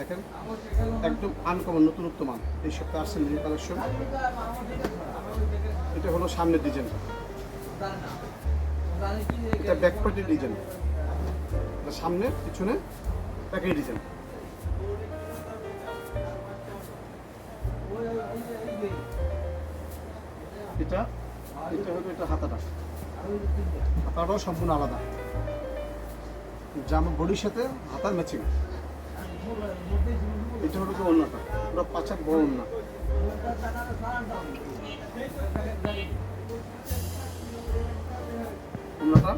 দেখেন, একদম আনকমন নতুনত্ব মান। এই সপ্তাহে আসছে নিউ কালেকশন। এটা হলো সামনের ডিজাইনটা এটা ব্যাক পার্টির ডিজাইন সামনে, পিছনে, একই ডিজাইন এটা এটা হলো এটা হাতাটা। হাতাটাও সম্পূর্ণ আলাদা। জামা বডির সাথে হাতার ম্যাচিং এটা হলো কি অন্যটা পুরো পাঁচাক বড় অন্য অন্যটা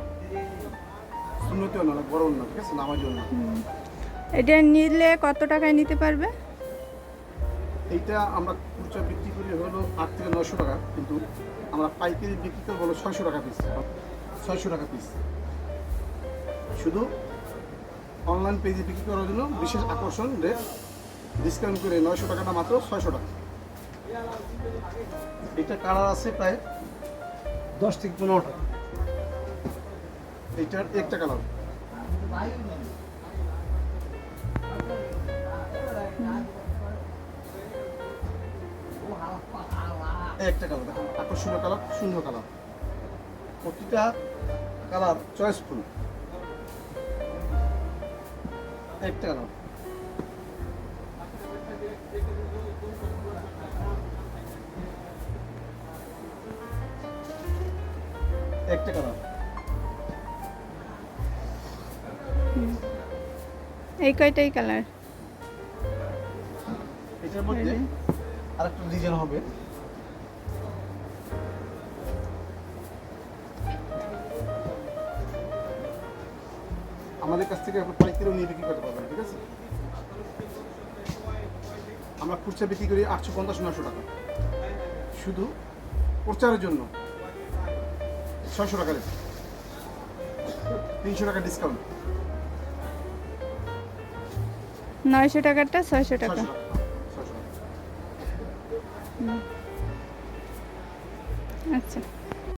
সুন্নতি অন্য বড় অন্য ঠিক আছে? নামাজি অন্য এটা নিলে কত টাকায় নিতে পারবে? এইটা আমরা খুচরা বিক্রি করি হলো আট থেকে নশো টাকা কিন্তু আমরা পাইকারি বিক্রি করব হলো ছয়শো টাকা পিস ছয়শো টাকা পিস শুধু অনলাইন পেজে বিক্রি করার জন্য বিশেষ আকর্ষণ রেট ডিসকাউন্ট করে নয়শো টাকাটা মাত্র ছয়শো টাকা। এটা কালার আছে প্রায় দশ থেকে পনেরোটা এইটার একটা কালার একটা কালার দেখুন, আকর্ষণীয় কালার সুন্দর কালার প্রতিটা কালার চয়েসফুল একটা কালার একটা কালার এই কয়টাই কালার? এটার মধ্যে আরেকটা ডিজাইন হবে। আমাদের কাছ থেকে আপনি পাইকারিও নিয়ে বিক্রি করতে পারবেন ঠিক আছে? আমরা খুচরা বিক্রি করি আটশো পঞ্চাশ নশো টাকা। শুধু প্রচারের জন্য ছয়শো টাকা রেট তিনশো টাকা ডিসকাউন্ট নয়শো টাকারটা ছয়শো টাকা ছয়শো টাকা। ছয়শো টাকা। আচ্ছা।